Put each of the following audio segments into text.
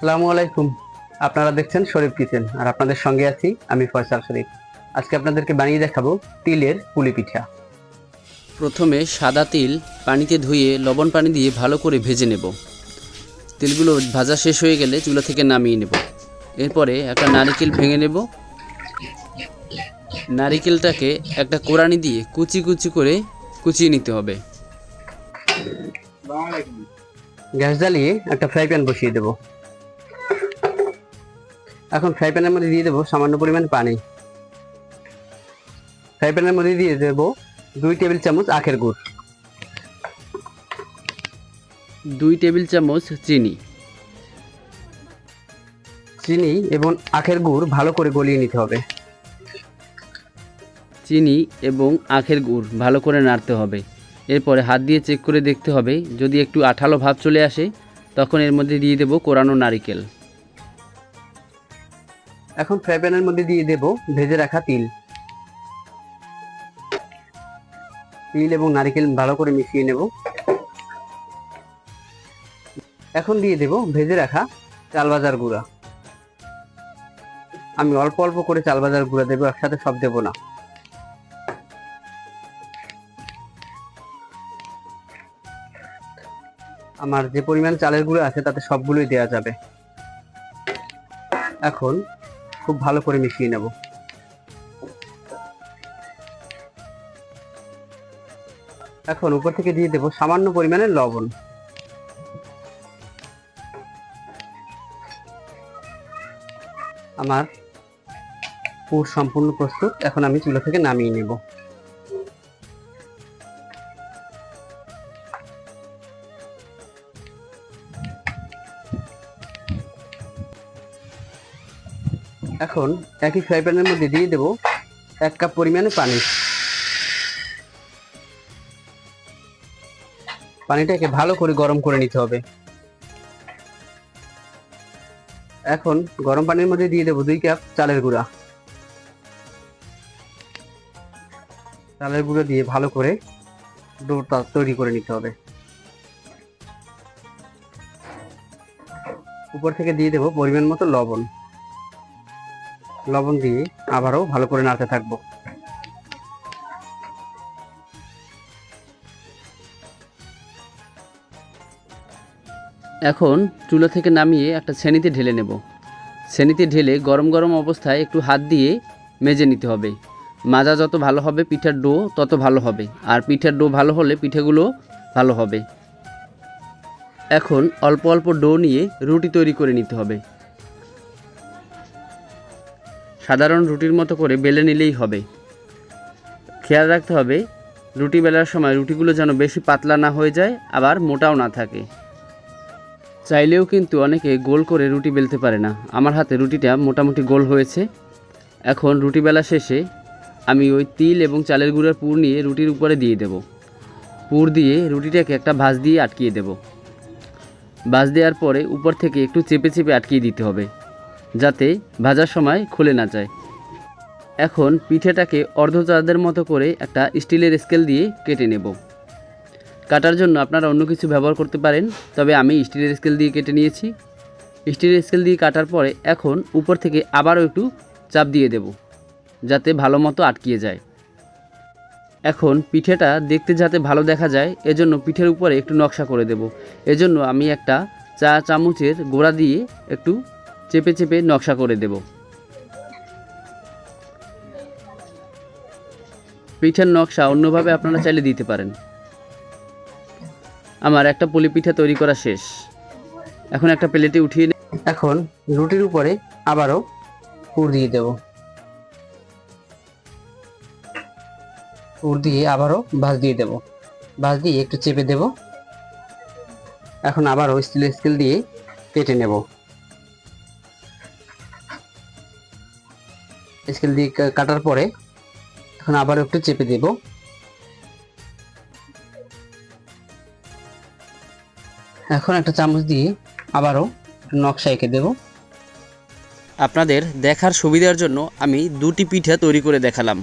আসসালামু আলাইকুম। আপনারা দেখছেন শরীফ কিচেন, আর আপনাদের সঙ্গে আছি আমি ফয়সাল শরীফ। আজকে আপনাদেরকে বানিয়ে দেখাবো তিলের পুলি পিঠা। প্রথমে সাদা তিল পানিতে ধুয়ে লবণ পানি দিয়ে ভালো করে ভেজে নেব। তিলগুলো ভাজা শেষ হয়ে গেলে চুলা থেকে নামিয়ে নেব। এরপরে একটা নারিকেল ভেঙে নেব। নারিকেলটাকে একটা কোরানি দিয়ে কুচি কুচি করে কুচিয়ে নিতে হবে। গ্যাস জ্বালিয়ে একটা ফ্রাই প্যান বসিয়ে দেব। এখন ফ্রাই প্যানের মধ্যে দিয়ে দেবো সামান্য পরিমাণ পানি। ফ্রাই প্যানের মধ্যে দিয়ে দেবো দুই টেবিল চামচ আখের গুড়। দুই টেবিল চামচ চিনি। চিনি এবং আখের গুড় ভালো করে গলিয়ে নিতে হবে। চিনি এবং আখের গুড় ভালো করে নাড়তে হবে। এরপরে হাত দিয়ে চেক করে দেখতে হবে যদি একটু আঠালো ভাব চলে আসে তখন এর মধ্যে দিয়ে দেবো কোরানো নারিকেল। এখন ফ্রাই প্যানের মধ্যে দিয়ে দেব ভেজে রাখা তিল। তিল এবং নারকেল ভালো করে মিশিয়ে নেব। এখন দিয়ে দেব ভেজে রাখা চাল ভাজার গুঁড়া। আমি অল্প অল্প করে চাল ভাজার গুঁড়া দেবো, একসাথে সব দেবো না। আমার যে পরিমাণ চালের গুঁড়ো আছে, তাতে সবগুলোই দেওয়া যাবে। এখন খুব ভালো করে মিশিয়ে নেব। এখন উপর থেকে দিয়ে দেব সামান্য পরিমাণে লবণ। আমার পুর সম্পূর্ণ প্রস্তুত। এখন আমি চুলা থেকে নামিয়ে নেব। এখন একই ফ্রাই প্যানের মধ্যে দিয়ে দেব এক কাপ পরিমাণে পানি। পানিটাকে ভালো করে গরম করে নিতে হবে। এখন গরম পানির মধ্যে দিয়ে দেবো দুই কাপ চালের গুঁড়া। চালের গুঁড়ো দিয়ে ভালো করে ডোটা তৈরি করে নিতে হবে। উপর থেকে দিয়ে দেবো পরিমাণ মতো লবণ। লবণ দিয়ে আবারও ভালো করে নাড়তে থাকব। এখন চুলা থেকে নামিয়ে একটা ছেনিতে ঢেলে নেব। ছেনিতে ঢেলে গরম গরম অবস্থায় একটু হাত দিয়ে মেজে নিতে হবে। মাজা যত ভালো হবে পিঠার ডো তত ভালো হবে। আর পিঠার ডো ভালো হলে পিঠেগুলো ভালো হবে। এখন অল্প অল্প ডো নিয়ে রুটি তৈরি করে নিতে হবে। সাধারণ রুটির মতো করে বেলে নিলেই হবে। খেয়াল রাখতে হবে, রুটি বেলার সময় রুটিগুলো যেন বেশি পাতলা না হয়ে যায়, আবার মোটাও না থাকে। চাইলেও কিন্তু অনেকে গোল করে রুটি বেলতে পারে না। আমার হাতে রুটিটা মোটামুটি গোল হয়েছে। এখন রুটি বেলা শেষে আমি ওই তিল এবং চালের গুঁড়ার পুর নিয়ে রুটির উপরে দিয়ে দেব। পুর দিয়ে রুটিটাকে একটা ভাঁজ দিয়ে আটকিয়ে দেব। ভাঁজ দেওয়ার পরে উপর থেকে একটু চেপে চেপে আটকিয়ে দিতে হবে, যাতে ভাজার সময় খুলে না যায়। এখন পিঠেটাকে অর্ধচাঁদের মতো করে একটা স্টিলের স্কেল দিয়ে কেটে নেব। কাটার জন্য আপনারা অন্য কিছু ব্যবহার করতে পারেন, তবে আমি স্টিলের স্কেল দিয়ে কেটে নিয়েছি। স্টিলের স্কেল দিয়ে কাটার পরে এখন উপর থেকে আবারও একটু চাপ দিয়ে দেব, যাতে ভালো মতো আটকিয়ে যায়। এখন পিঠেটা দেখতে যাতে ভালো দেখা যায়, এজন্য পিঠের উপরে একটু নকশা করে দেব। এজন্য আমি একটা চা চামচের গোড়া দিয়ে একটু চেপে চেপে নকশা করে দেব। পিঠের নকশা অন্যভাবে আপনারা চাইলে দিতে পারেন। আমার একটা পুলি পিঠা তৈরি করা শেষ। এখন একটা প্লেটে উঠিয়ে এখন রুটির উপরে আবারও পুর দিয়ে দেব। পুর দিয়ে আবারও ভাঁজ দিয়ে দেব। ভাঁজ দিয়ে একটু চেপে দেব। এখন আবারও স্টিলের স্কেল দিয়ে কেটে নেব। স্কেল দিয়ে কাটার পরে এখন আবারও একটু চেপে দেব। এখন একটা চামচ দিয়ে আবারও নকশা এঁকে দেবো। আপনাদের দেখার সুবিধার জন্য আমি দুটি পিঠা তৈরি করে দেখালাম।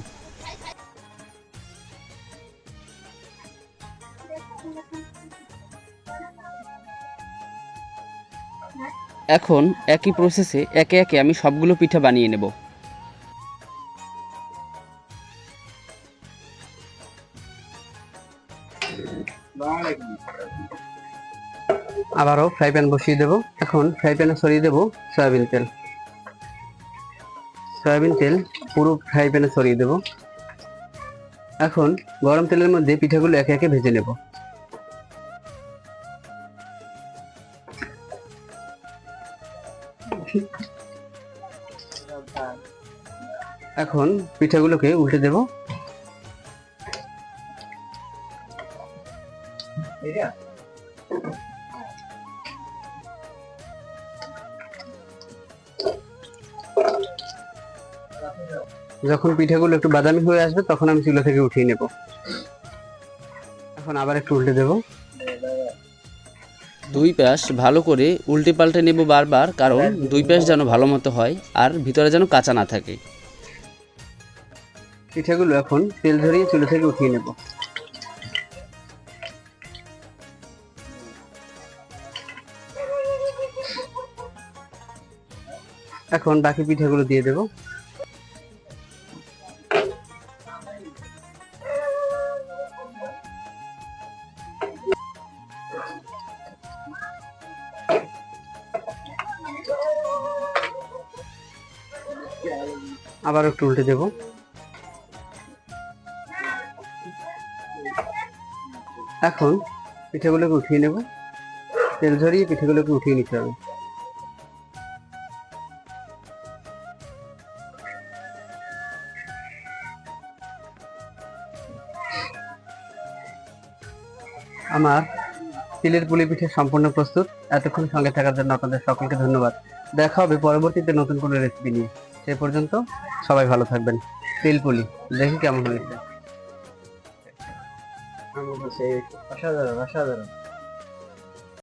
এখন একই প্রসেসে একে একে আমি সবগুলো পিঠা বানিয়ে নেব। আবারও ফ্রাই প্যান বসিয়ে দেবো। এখন ফ্রাই প্যানে সরিয়ে দেবো সয়াবিন তেল। সয়াবিন তেল পুরো ফ্রাই প্যানে সরিয়ে দেবো। এখন গরম তেলের মধ্যে পিঠাগুলো একে একে ভেজে নেব। এখন পিঠাগুলোকে উল্টে দেব। যখন পিঠাগুলো একটু বাদামি হয়ে আসবে তখন আমি চুলা থেকে উঠিয়ে নেব। এখন আবার একটু উল্টে দেব। দুই পাশ ভালো করে উল্টে পাল্টে নেব বারবার কারণ দুই পাশ যেন ভালো মতো হয় আর ভিতরে যেন কাঁচা না থাকে। পিঠাগুলো এখন তেল ঝরিয়ে চুলা থেকে উঠিয়ে নেব। এখন বাকি পিঠাগুলো দিয়ে দেব। আবার একটু উল্টে দেবো। এখন পিঠাগুলোকে উঠিয়ে নেব। তেল ঝরিয়ে পিঠাগুলোকে উঠিয়ে নিতে হবে। আমার তিলের পুলি পিঠে সম্পূর্ণ প্রস্তুত। এতক্ষণ সঙ্গে থাকার জন্য আপনাদের সকলকে ধন্যবাদ। দেখা হবে পরবর্তীতে নতুন কোনো রেসিপি নিয়ে। সে পর্যন্ত সবাই ভালো থাকবেন। তেলপুলি দেখি কেমন হয়েছে। অসাধারণ অসাধারণ।